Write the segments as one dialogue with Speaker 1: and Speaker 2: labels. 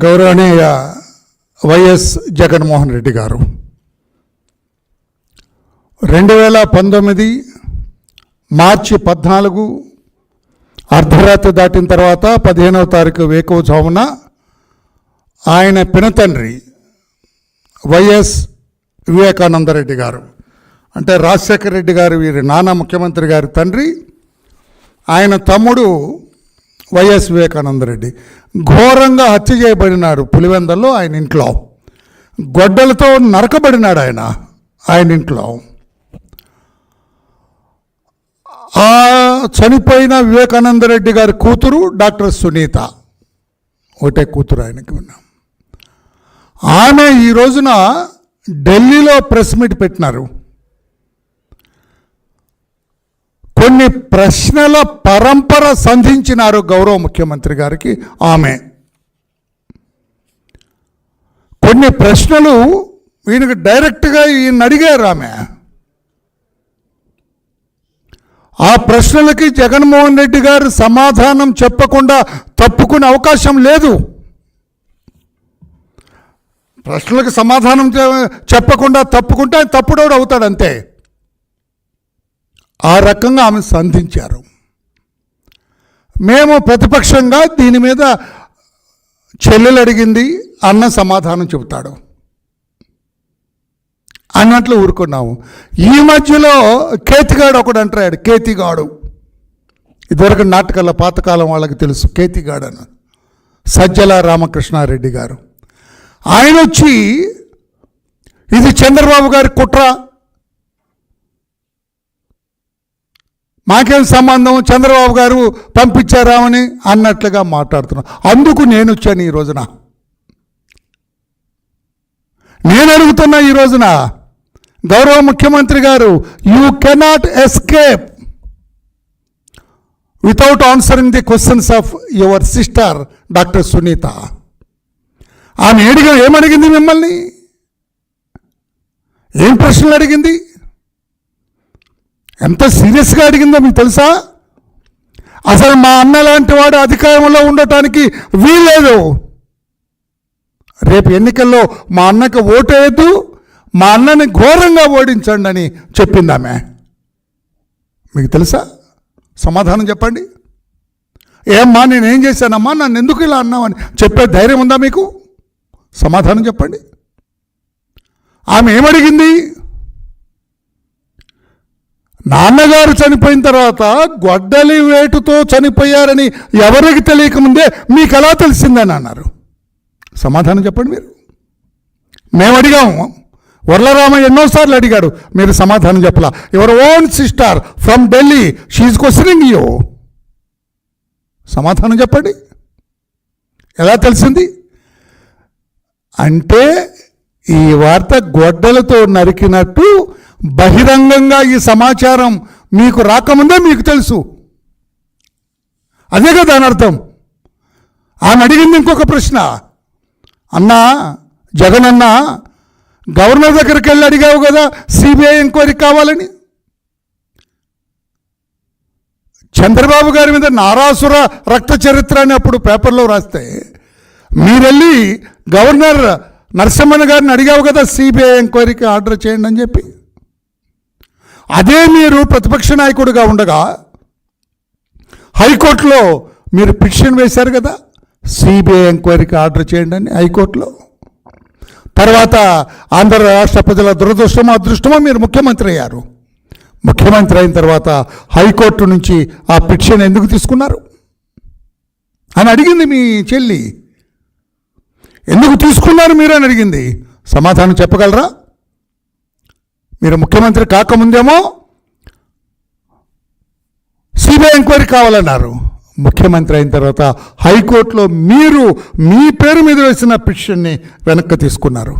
Speaker 1: గౌరవనీయ వైఎస్ జగన్మోహన్ రెడ్డి గారు రెండు వేల పంతొమ్మిది మార్చి పద్నాలుగు అర్ధరాత్రి దాటిన తర్వాత పదిహేనవ తారీఖు వేకువజామున ఆయన పినతండ్రి వైఎస్ వివేకానందరెడ్డి గారు. అంటే రాజశేఖర రెడ్డి గారు వీరి నాన్న ముఖ్యమంత్రి గారి తండ్రి ఆయన తమ్ముడు వైఎస్ వివేకానందరెడ్డి ఘోరంగా హత్య చేయబడినాడు పులివెందల్లో ఆయన ఇంట్లో. గొడ్డలతో నరకబడినాడు ఆయన ఆయన ఇంట్లో. ఆ చనిపోయిన వివేకానందరెడ్డి గారి కూతురు డాక్టర్ సునీత. ఒకటే కూతురు ఆయనకి ఉన్నాం. ఆమె ఈ రోజున ఢిల్లీలో ప్రెస్ మీట్ పెట్టినారు. కొన్ని ప్రశ్నల పరంపర సంధించినారు గౌరవ ముఖ్యమంత్రి గారికి ఆమె. కొన్ని ప్రశ్నలు ఈయనకు డైరెక్ట్గా ఈయన అడిగారు ఆమె. ఆ ప్రశ్నలకి జగన్మోహన్ రెడ్డి గారు సమాధానం చెప్పకుండా తప్పుకునే అవకాశం లేదు. ప్రశ్నలకు సమాధానం చెప్పకుండా తప్పుకుంటే ఆయన తప్పుడోడు అవుతాడు అంతే. ఆ రకంగా ఆమె సంధించారు. మేము ప్రతిపక్షంగా దీని మీద చెల్లెలు అడిగింది అన్న సమాధానం చెబుతాడు. అన్నట్లు ఊరుకున్నాము. ఈ మధ్యలో కేతిగాడు ఒకడు అంటాడు కేతిగాడు. ఇదివరకు నాటకాల పాతకాలం వాళ్ళకి తెలుసు కేతిగాడు అని సజ్జల రామకృష్ణారెడ్డి గారు. ఆయన వచ్చి ఇది చంద్రబాబు గారి కుట్ర. మాకేం సంబంధం? చంద్రబాబు గారు పంపించారామని అన్నట్లుగా మాట్లాడుతున్నాం. అందుకు నేను వచ్చాను ఈ రోజున. నేను అడుగుతున్నా ఈ రోజున గౌరవ ముఖ్యమంత్రి గారు you cannot escape without answering the questions of your sister doctor Sunitha ఆమె ఏడిగా ఏమడిగింది మిమ్మల్ని? ఏం ప్రశ్నలు అడిగింది? ఎంత సీరియస్గా అడిగిందో మీకు తెలుసా? అసలు మా అన్న లాంటి వాడు అధికారంలో ఉండటానికి వీల్లేదు. రేపు ఎన్నికల్లో మా అన్నకి ఓటేయద్దు మా అన్నని ఘోరంగా ఓడించండి అని చెప్పింది ఆమె మీకు తెలుసా? సమాధానం చెప్పండి. ఏమ్మా నేనేం చేశానమ్మా? నన్ను ఎందుకు ఇలా అన్నామని చెప్పే ధైర్యం ఉందా మీకు? సమాధానం చెప్పండి. ఆమె ఏమడిగింది? నాన్నగారు చనిపోయిన తర్వాత గొడ్డలి వేటుతో చనిపోయారని ఎవరికి తెలియకముందే మీకు ఎలా తెలిసిందని అన్నారు సమాధానం చెప్పండి మీరు. మేము అడిగాము వరలరామ ఎన్నోసార్లు అడిగాడు మీరు సమాధానం చెప్పలా. Your own sister from Delhi she's questioning you సమాధానం చెప్పండి. ఎలా తెలిసింది? అంటే ఈ వార్త గొడ్డలతో నరికినట్టు బహిరంగంగా ఈ సమాచారం మీకు రాకముందే మీకు తెలుసు. అదే కదా దాని అర్థం. ఆమె అడిగింది ఇంకొక ప్రశ్న. అన్నా జగన్ అన్న గవర్నర్ దగ్గరికి వెళ్ళి అడిగావు కదా సిబిఐ ఎంక్వైరీ కావాలని? చంద్రబాబు గారి మీద నారాసుర రక్త చరిత్ర అని అప్పుడు పేపర్లో రాస్తే మీరెళ్ళి గవర్నర్ నరసింహన్ గారిని అడిగావు కదా సిబిఐ ఎంక్వైరీకి ఆర్డర్ చేయండి అని చెప్పి? అదే మీరు ప్రతిపక్ష నాయకుడిగా ఉండగా హైకోర్టులో మీరు పిటిషన్ వేశారు కదా సిబిఐ ఎంక్వైరీకి ఆర్డర్ చేయండి అని హైకోర్టులో. తర్వాత ఆంధ్ర రాష్ట్ర ప్రజల దురదృష్టమో అదృష్టమో మీరు ముఖ్యమంత్రి అయ్యారు. ముఖ్యమంత్రి అయిన తర్వాత హైకోర్టు నుంచి ఆ పిటిషన్ ఎందుకు తీసుకున్నారు? అని అడిగింది మీ చెల్లి. ఎందుకు తీసుకున్నారు మీరు అని అడిగింది. సమాధానం చెప్పగలరా? మీరు ముఖ్యమంత్రి కాకముందేమో సిబిఐ ఎంక్వైరీ కావాలన్నారు. ముఖ్యమంత్రి అయిన తర్వాత హైకోర్టులో మీరు మీ పేరు మీద వేసిన పిటిషన్ని వెనక్కి తీసుకున్నారు.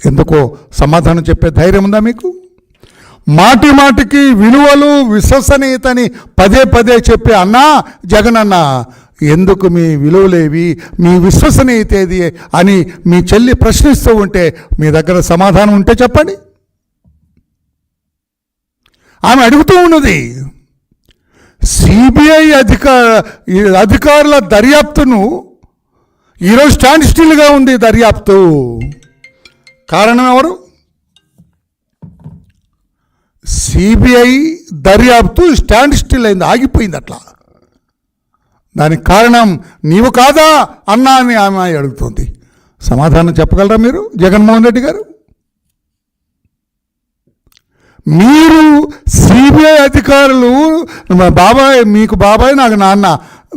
Speaker 1: ఎందుకో సమాధానం చెప్పే ధైర్యం ఉందా మీకు? మాటి మాటికి విలువలు విశ్వసనీయతని పదే పదే చెప్పి అన్నా జగన్ అన్న ఎందుకు మీ విలువలేవి? మీ విశ్వసనీయతేది అని మీ చెల్లి ప్రశ్నిస్తూ ఉంటే మీ దగ్గర సమాధానం ఉంటే చెప్పండి. ఆమె అడుగుతూ ఉన్నది సిబిఐ అధికార అధికారుల దర్యాప్తును ఈరోజు స్టాండ్ స్టిల్గా ఉంది దర్యాప్తు. కారణం ఎవరు? సిబిఐ దర్యాప్తు స్టాండ్ స్టిల్ అయింది ఆగిపోయింది అట్లా. దానికి కారణం నీవు కాదా అన్నా అని ఆమె అడుగుతుంది. సమాధానం చెప్పగలరా మీరు జగన్మోహన్ రెడ్డి గారు? మీరు సిబిఐ అధికారులు మా బాబాయ్ మీకు బాబాయ్ నాకు నాన్న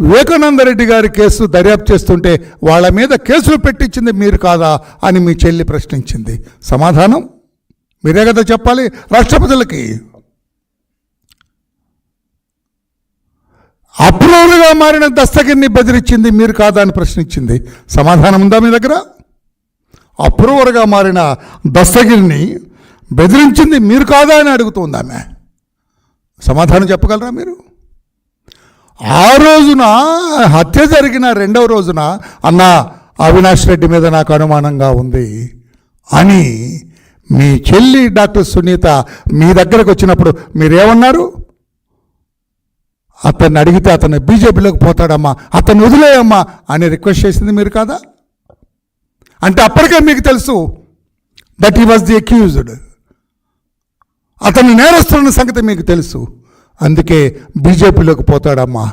Speaker 1: వివేకానంద రెడ్డి గారి కేసు దర్యాప్తు చేస్తుంటే వాళ్ళ మీద కేసులు పెట్టించింది మీరు కాదా అని మీ చెల్లి ప్రశ్నించింది. సమాధానం? మీరే కదా చెప్పాలి రాష్ట్రపతులకి. అప్రూవ్గా మారిన దస్తగిరిని బెదిరించింది మీరు కాదా అని ప్రశ్నించింది. సమాధానం ఉందా మీ దగ్గర? అప్రూవర్గా మారిన దస్తగిరిని బెదిరించింది మీరు కాదా అని అడుగుతుంది ఆమె. సమాధానం చెప్పగలరా మీరు? ఆ రోజున హత్య జరిగిన రెండవ రోజున అన్న అవినాష్ రెడ్డి మీద నాకు అనుమానంగా ఉంది అని మీ చెల్లి డాక్టర్ సునీత మీ దగ్గరకు వచ్చినప్పుడు మీరేమన్నారు? అతన్ని అడిగితే అతను బీజేపీలోకి పోతాడమ్మా అతను వదిలేయమ్మా అని రిక్వెస్ట్ చేసింది మీరు కాదా? అంటే అప్పటికే మీకు తెలుసు that he was the accused అతను నేరస్తున్న సంగతి మీకు తెలుసు. అందుకే బీజేపీలోకి పోతాడమ్మా.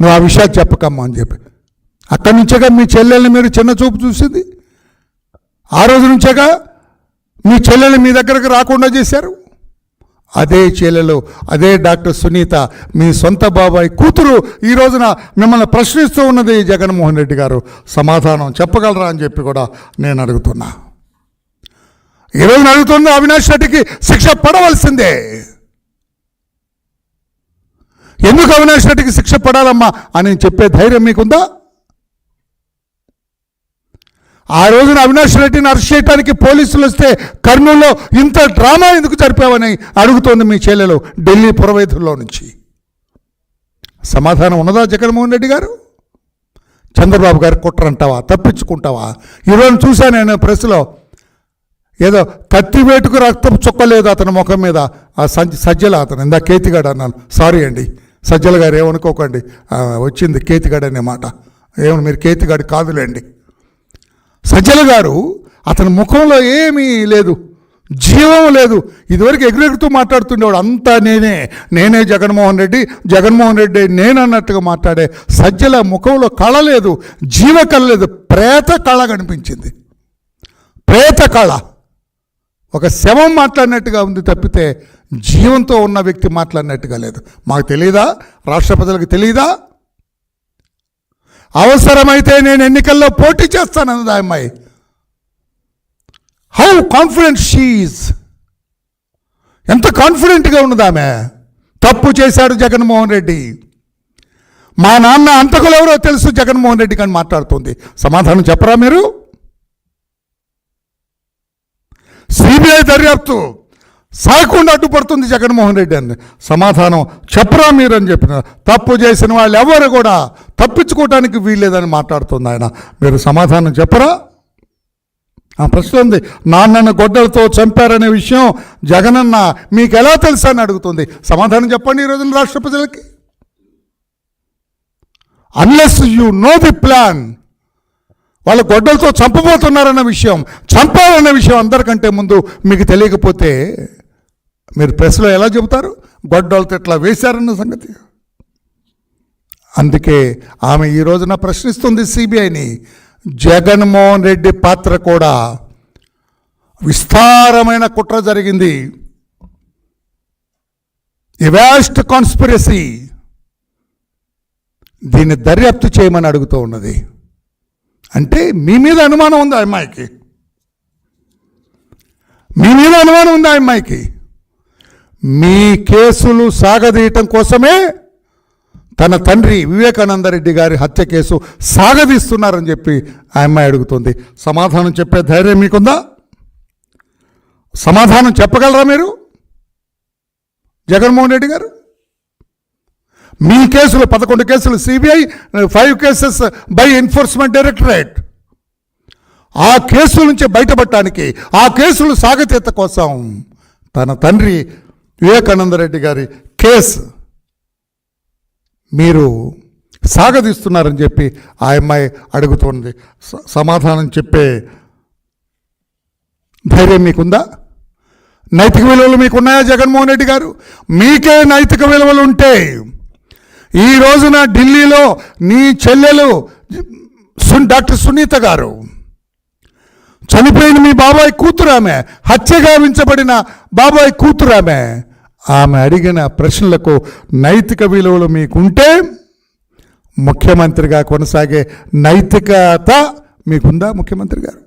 Speaker 1: నువ్వు ఆ విషయాలు చెప్పకమ్మా అని చెప్పి. అక్కడి నుంచేగా మీ చెల్లెల్ని మీరు చిన్న చూపు చూసింది? ఆ రోజు నుంచేగా మీ చెల్లెల్ని మీ దగ్గరకు రాకుండా చేశారు? అదే చెల్లెలు అదే డాక్టర్ సునీత మీ సొంత బాబాయ్ కూతురు ఈ రోజున మిమ్మల్ని ప్రశ్నిస్తూ ఉన్నది జగన్మోహన్ రెడ్డి గారు. సమాధానం చెప్పగలరా అని చెప్పి కూడా నేను అడుగుతున్నా. ఈరోజు రోజున అడుగుతున్న అవినాష్ రెడ్డికి శిక్ష పడవలసిందే. ఎందుకు అవినాష్ రెడ్డికి శిక్ష పడాలమ్మా అని చెప్పే ధైర్యం మీకుందా? ఆ రోజున అవినాష్ రెడ్డిని అరెస్ట్ చేయడానికి పోలీసులు వస్తే కర్నూలులో ఇంత డ్రామా ఎందుకు జరిపావని అడుగుతోంది మీ చెల్లెలు ఢిల్లీ పురవేధుల్లో నుంచి. సమాధానం ఉన్నదా జగన్మోహన్ రెడ్డి గారు? చంద్రబాబు గారు కుట్రంటావా తప్పించుకుంటావా? ఈరోజు చూశాను నేను ప్రెస్లో ఏదో కత్తి వేటుకు రక్తం చుక్కలేదు అతని ముఖం మీద. ఆ సజ్జ సజ్జల అతను ఇందా కేతిగాడు అన్నాను. సారీ అండి. సజ్జల గారు ఏమనుకోకండి. వచ్చింది కేతిగాడు అనే మాట. ఏమని మీరు కేతిగాడు కాదులేండి. సజ్జల గారు అతని ముఖంలో ఏమీ లేదు జీవం లేదు. ఇదివరకు ఎగురెగురుతూ మాట్లాడుతుండేవాడు అంతా నేనే నేనే జగన్మోహన్ రెడ్డి జగన్మోహన్ రెడ్డి నేనన్నట్టుగా మాట్లాడే సజ్జల ముఖంలో కళ లేదు జీవ కళ లేదు ప్రేత కళ కనిపించింది. ప్రేత కళ. ఒక శవం మాట్లాడినట్టుగా ఉంది తప్పితే జీవంతో ఉన్న వ్యక్తి మాట్లాడినట్టుగా లేదు. మాకు తెలియదా రాష్ట్ర ప్రజలకు తెలియదా అవసరమైతే నేను ఎన్నికల్లో పోటీ చేస్తానన్నది ఆ అమ్మాయి. హౌ కాన్ఫిడెంట్ షీజ్ ఎంత కాన్ఫిడెంట్గా ఉన్నది ఆమె. తప్పు చేశాడు జగన్మోహన్ రెడ్డి. మా నాన్న అంతకులు ఎవరో తెలుసు జగన్మోహన్ రెడ్డి కానీ మాట్లాడుతుంది. సమాధానం చెప్పరా మీరు? సిబిఐ దర్యాప్తు. సాయకుండా అడ్డుపడుతుంది జగన్మోహన్ రెడ్డి అని. సమాధానం చెప్పరా మీరని చెప్పిన. తప్పు చేసిన వాళ్ళు ఎవరు కూడా తప్పించుకోవడానికి వీల్లేదని మాట్లాడుతుంది ఆయన. మీరు సమాధానం చెప్పరా? ఆ ప్రశ్న ఉంది. నాన్నను గొడ్డలతో చంపారనే విషయం జగనన్న మీకు ఎలా తెలుసా అని అడుగుతుంది. సమాధానం చెప్పండి ఈ రోజున రాష్ట్ర ప్రజలకి. Unless you know the plan వాళ్ళ గొడ్డలతో చంపబోతున్నారన్న విషయం చంపాలన్న విషయం అందరికంటే ముందు మీకు తెలియకపోతే మీరు ప్రెస్లో ఎలా చెబుతారు? గొడ్డోళ్ళతో ఇట్లా వేశారన్న సంగతి. అందుకే ఆమె ఈ రోజున ప్రశ్నిస్తుంది సిబిఐని. జగన్మోహన్ రెడ్డి పాత్ర కూడా విస్తారమైన కుట్ర జరిగింది. ఎవాస్ట్ కాన్స్పిరసీ దీన్ని దర్యాప్తు చేయమని అడుగుతూ ఉన్నది. అంటే మీ మీద అనుమానం ఉంది ఆ అమ్మాయికి. మీ మీద అనుమానం ఉంది ఆ అమ్మాయికి. మీ కేసులు సాగదీయటం కోసమే తన తండ్రి వివేకానంద రెడ్డి గారి హత్య కేసు సాగదీస్తున్నారని చెప్పి ఆ అమ్మాయి అడుగుతుంది. సమాధానం చెప్పే ధైర్యం మీకుందా? సమాధానం చెప్పగలరా మీరు? జగన్మోహన్ రెడ్డి గారు? మీ కేసులు పదకొండు కేసులు CBI five cases by enforcement directorate ఆ కేసుల నుంచి బయటపడటానికి ఆ కేసులు సాగతీత కోసం తన తండ్రి వివేకానంద రెడ్డి గారి కేసు. మీరు సాగదీస్తున్నారని చెప్పి ఆ అమ్మాయి అడుగుతోంది. స- సమాధానం చెప్పే ధైర్యం మీకుందా? నైతిక విలువలు మీకున్నాయా జగన్మోహన్ రెడ్డి గారు? మీకే నైతిక విలువలు ఉంటే ఈ రోజున ఢిల్లీలో నీ చెల్లెలు డాక్టర్ సునీత గారు చనిపోయిన మీ బాబాయ్ కూతురు ఆమె హత్య గావించబడిన బాబాయ్ కూతురు ఆమె అడిగిన ప్రశ్నలకు నైతిక విలువలు మీకుంటే ముఖ్యమంత్రిగా కొనసాగే నైతికత మీకుందా ముఖ్యమంత్రి గారు?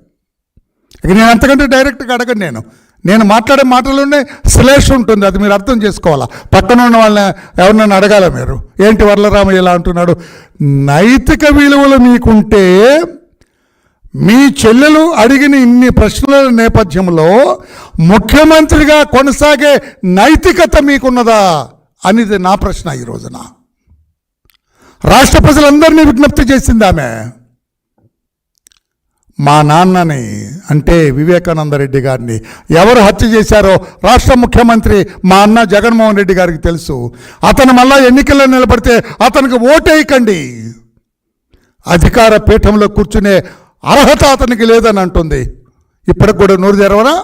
Speaker 1: ఇక నేను అంతకంటే డైరెక్ట్గా అడగను నేను. నేను మాట్లాడే మాటలోనే శ్లేష ఉంటుంది అది మీరు అర్థం చేసుకోవాలా? పక్కన ఉన్న వాళ్ళని ఎవరినైనా అడగాల మీరు? ఏంటి వరలరామయ్య ఇలా అంటున్నాడు? నైతిక విలువలు మీకుంటే మీ చెల్లెలు అడిగిన ఇన్ని ప్రశ్నల నేపథ్యంలో ముఖ్యమంత్రిగా కొనసాగే నైతికత మీకున్నదా అనేది నా ప్రశ్న ఈ రోజున. రాష్ట్ర ప్రజలందరినీ విజ్ఞప్తి చేసింది ఆమె. మా నాన్నని అంటే వివేకానంద రెడ్డి గారిని ఎవరు హత్య చేశారో రాష్ట్ర ముఖ్యమంత్రి మా అన్న జగన్మోహన్ రెడ్డి గారికి తెలుసు. అతను మళ్ళా ఎన్నికల్లో నిలబడితే అతనికి ఓటేయకండి అధికార పీఠంలో కూర్చునే అర్హత అతనికి లేదని అంటుంది. ఇప్పటికి కూడా నోరు తెరవరా?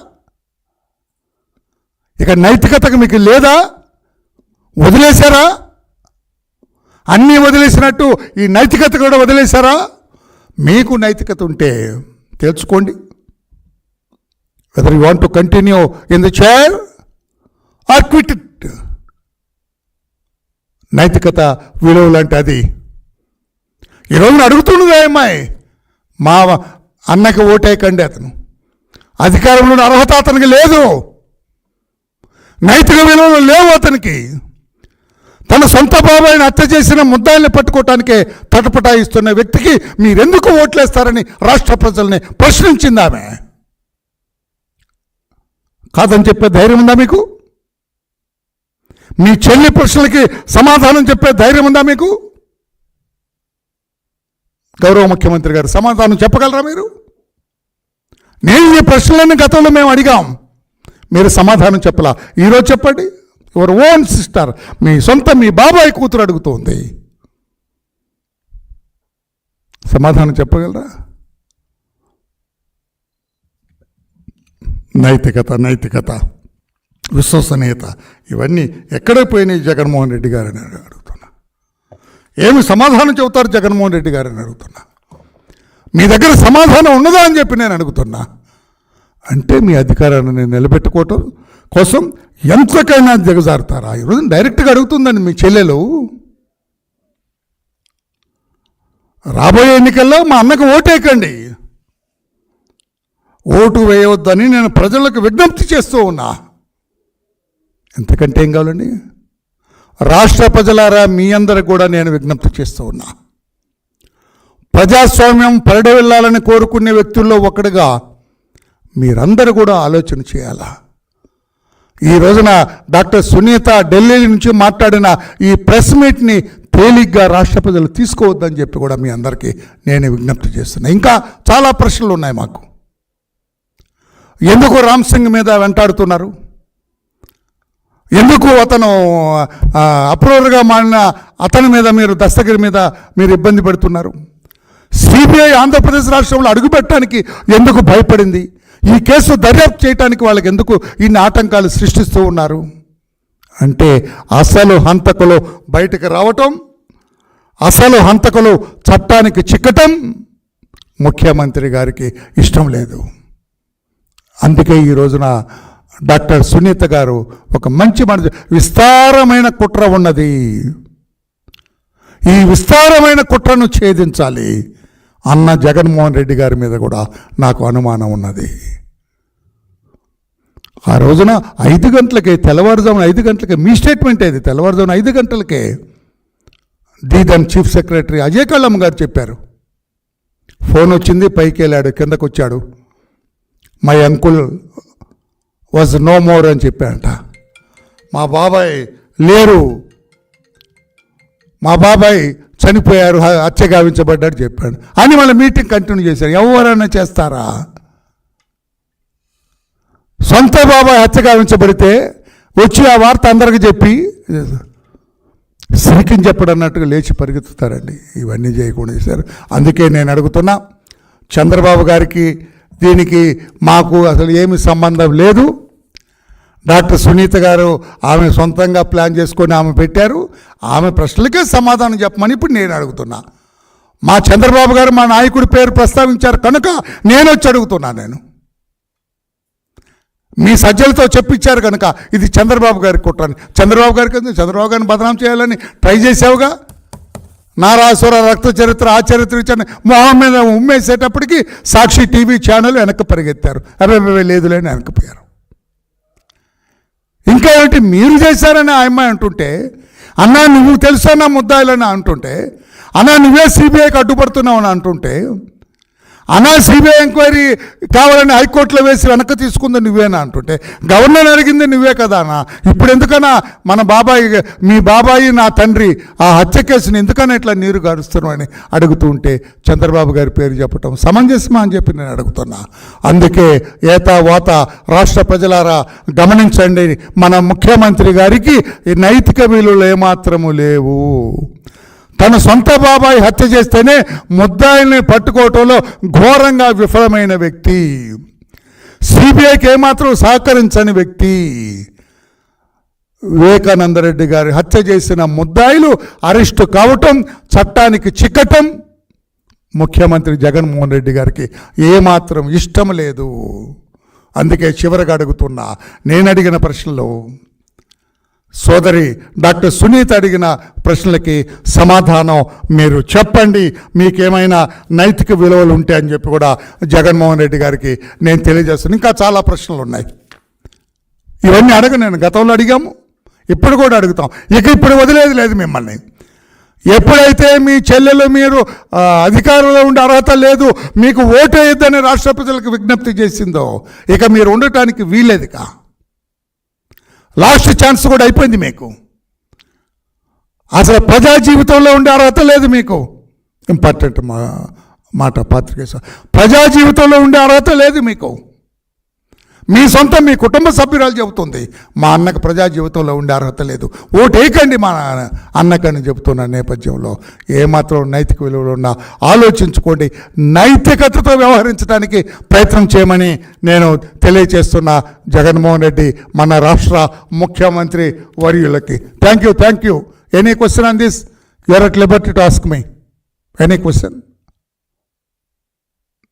Speaker 1: ఇక నైతికతకు మీకు లేదా? వదిలేశారా? అన్నీ వదిలేసినట్టు ఈ నైతికత కూడా వదిలేశారా? మీకు నైతికత ఉంటే తెలుసుకోండి whether you want to continue in the chair or quit it నైతికత విలువలు అంటే అది. ఈరోజు రోజున అమ్మాయి మా అన్నకి ఓటేయకండి అతను. అధికారంలో అర్హత అతనికి లేదు. నైతిక విలువలు లేవు అతనికి. తన సొంత బాబాయిని హత్య చేసిన ముద్దాయిల్ని పట్టుకోవటానికే తటపటాయిస్తున్న వ్యక్తికి మీరెందుకు ఓట్లేస్తారని రాష్ట్ర ప్రజల్ని ప్రశ్నించింది ఆమె. కాదని చెప్పే ధైర్యం ఉందా మీకు? మీ చెల్లి ప్రశ్నలకి సమాధానం చెప్పే ధైర్యం ఉందా మీకు? గౌరవ ముఖ్యమంత్రి గారు సమాధానం చెప్పగలరా మీరు? నేను ఈ ప్రశ్నలన్నీ గతంలో మేము అడిగాం. మీరు సమాధానం చెప్పలా. ఈరోజు చెప్పండి. యువర్ ఓన్ సిస్టర్ మీ సొంత మీ బాబాయ్ కూతురు అడుగుతోంది. సమాధానం చెప్పగలరా? నైతికత నైతికత విశ్వసనీయత ఇవన్నీ ఎక్కడ పోయినాయి? జగన్మోహన్ రెడ్డి గారు అని అడుగుతారు ఏమి సమాధానం చెబుతారు జగన్మోహన్ రెడ్డి గారని అడుగుతున్నా. మీ దగ్గర సమాధానం ఉన్నదా అని చెప్పి నేను అడుగుతున్నా. అంటే మీ అధికారాన్ని నిలబెట్టుకోవటం కోసం ఎంతకైనా దిగజారుతారా? ఈరోజు డైరెక్ట్గా అడుగుతుందండి మీ చెల్లెలు. రాబోయే ఎన్నికల్లో మా అన్నకు ఓటేకండి ఓటు వేయవద్దని నేను ప్రజలకు విజ్ఞప్తి చేస్తూ ఉన్నా. ఎంతకంటే ఏం కావాలండి? రాష్ట్ర ప్రజలారా మీ అందరికి కూడా నేను విజ్ఞప్తి చేస్తూ ఉన్నా. ప్రజాస్వామ్యం పరడ వెళ్ళాలని కోరుకునే వ్యక్తుల్లో ఒకటిగా మీరందరూ కూడా ఆలోచన చేయాలా? ఈ రోజున డాక్టర్ సునీత ఢిల్లీ నుంచి మాట్లాడిన ఈ ప్రెస్ మీట్ని తేలిగ్గా రాష్ట్ర ప్రజలు తీసుకోవద్దని చెప్పి కూడా మీ అందరికీ నేను విజ్ఞప్తి చేస్తున్నా. ఇంకా చాలా ప్రశ్నలు ఉన్నాయి మాకు. ఎందుకు రామ్ సింగ్ మీద వెంటాడుతున్నారు? ఎందుకు అతను అప్రూవర్గా మారిన అతని మీద మీరు దస్తగిరి మీద మీరు ఇబ్బంది పెడుతున్నారు? సిబిఐ ఆంధ్రప్రదేశ్ రాష్ట్రంలో అడుగుపెట్టడానికి ఎందుకు భయపడింది? ఈ కేసు దర్యాప్తు చేయడానికి వాళ్ళకి ఎందుకు ఇన్ని ఆటంకాలు సృష్టిస్తూ ఉన్నారు? అంటే అసలు హంతకులు బయటకు రావటం అసలు హంతకులు చట్టానికి చిక్కటం ముఖ్యమంత్రి గారికి ఇష్టం లేదు. అందుకే ఈ రోజున డాక్టర్ సునీత గారు ఒక మంచి మన విస్తారమైన కుట్ర ఉన్నది. ఈ విస్తారమైన కుట్రను ఛేదించాలి. అన్న జగన్మోహన్ రెడ్డి గారి మీద కూడా నాకు అనుమానం ఉన్నది. ఆ రోజున ఐదు గంటలకే తెల్లవారుజామున ఐదు గంటలకే మీ స్టేట్మెంట్ ఏది? తెల్లవారుజామున ఐదు గంటలకే దీదన్ చీఫ్ సెక్రటరీ అజయ్ కళ్ళమ్మ గారు చెప్పారు. ఫోన్ వచ్చింది పైకి వెళ్ళాడు కిందకు వచ్చాడు my uncle was no more అని చెప్పాడంట. మా బాబాయ్ లేరు. మా బాబాయ్ చనిపోయారు హత్య గావించబడ్డాడు చెప్పాడు. అని మళ్ళీ మీటింగ్ కంటిన్యూ చేశారు. ఎవరైనా చేస్తారా? సొంత బాబాయ్ హత్య గావించబడితే వచ్చి ఆ వార్త అందరికి చెప్పి సిరికిని చెప్పడం అన్నట్టుగా లేచి పరిగెత్తుతారండి. ఇవన్నీ చేయకుండా చేశారు. అందుకే నేను అడుగుతున్నా చంద్రబాబు గారికి దీనికి మాకు అసలు ఏమి సంబంధం లేదు. డాక్టర్ సునీత గారు ఆమె సొంతంగా ప్లాన్ చేసుకొని ఆమె పెట్టారు. ఆమె ప్రశ్నలకే సమాధానం చెప్పమని ఇప్పుడు నేను అడుగుతున్నా. మా చంద్రబాబు గారు మా నాయకుడి పేరు ప్రస్తావించారు కనుక నేను వచ్చి అడుగుతున్నా నేను. మీ సజ్జలతో చెప్పించారు కనుక ఇది చంద్రబాబు గారికి కుట్రని. చంద్రబాబు గారికి చంద్రబాబు గారిని బదనాం చేయాలని ట్రై చేసావుగా నారాసుర రక్త చరిత్ర ఆ చరిత్ర ఇచ్చాను మొహం మీద ఉమ్మేసేటప్పటికి సాక్షి టీవీ ఛానల్ వెనక్కి పరిగెత్తారు. అరే లేదులేని వెనక్కిపోయారు ఇంకా ఏంటి మీరు చేశారని ఆ అమ్మాయి అంటుంటే అన్నా నువ్వు తెలుసా ముద్దాయిలని అంటుంటే అన్నా నువ్వే సిబిఐకి అడ్డుపడుతున్నావు అని అంటుంటే అనా సిబిఐ ఎంక్వైరీ కావాలని హైకోర్టులో వేసి వెనక్కి తీసుకుంది నువ్వేనా అంటుంటే గవర్నర్ అడిగింది నువ్వే కదా అన్న. ఇప్పుడు ఎందుకన్నా మన బాబాయి మీ బాబాయి నా తండ్రి ఆ హత్య కేసుని ఎందుకన్నా ఇట్లా నీరు గారుస్తున్నామని అడుగుతూ ఉంటే చంద్రబాబు గారి పేరు చెప్పటం సమంజసమా అని చెప్పి నేను అడుగుతున్నా. అందుకే ఏతా వాత రాష్ట్ర ప్రజలారా గమనించండి మన ముఖ్యమంత్రి గారికి నైతిక విలువలు ఏమాత్రము లేవు. తన సొంత బాబాయి హత్య చేస్తేనే ముద్దాయిల్ని పట్టుకోవటంలో ఘోరంగా విఫలమైన వ్యక్తి. సిబిఐకి ఏమాత్రం సహకరించని వ్యక్తి. వివేకానందరెడ్డి గారి హత్య చేసిన ముద్దాయిలు అరెస్టు కావటం చట్టానికి చిక్కటం ముఖ్యమంత్రి జగన్మోహన్ రెడ్డి గారికి ఏమాత్రం ఇష్టం లేదు. అందుకే చివరగా అడుగుతున్నా నేను అడిగిన ప్రశ్నలో సోదరి డాక్టర్ సునీత అడిగిన ప్రశ్నలకి సమాధానం మీరు చెప్పండి. మీకేమైనా నైతిక విలువలు ఉంటే అని చెప్పి కూడా జగన్మోహన్ రెడ్డి గారికి నేను తెలియజేస్తాను. ఇంకా చాలా ప్రశ్నలు ఉన్నాయి. ఇవన్నీ అడగ నేను గతంలో అడిగాము. ఇప్పుడు కూడా అడుగుతాం. ఇక ఇప్పుడు వదిలేదు లేదు మిమ్మల్ని. ఎప్పుడైతే మీ చెల్లెలు మీరు అధికారంలో ఉండే అర్హత లేదు మీకు ఓటు వేయద్దని రాష్ట్ర ప్రజలకు విజ్ఞప్తి చేసిందో ఇక మీరు ఉండటానికి వీలేదుగా లాస్ట్ ఛాన్స్ కూడా అయిపోయింది మీకు. అసలు ప్రజా జీవితంలో ఉండే అర్హత లేదు మీకు. ఇంపార్టెంట్ మా మాట పాత్రికేయ ప్రజా జీవితంలో ఉండే అర్హత లేదు మీకు. మీ సొంతం మీ కుటుంబ సభ్యురాలు చెబుతుంది. మా అన్నకు ప్రజా జీవితంలో ఉండే అర్హత లేదు. ఓటేయకండి మా అన్నకని చెబుతున్న నేపథ్యంలో. ఏమాత్రం నైతిక విలువలు ఉన్నా ఆలోచించుకోండి. నైతికతతో వ్యవహరించడానికి ప్రయత్నం చేయమని నేను తెలియచేస్తున్న జగన్మోహన్ రెడ్డి మన రాష్ట్ర ముఖ్యమంత్రి వర్యులకి. Thank you thank you any question on this you're at liberty to ask me any question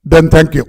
Speaker 1: then thank you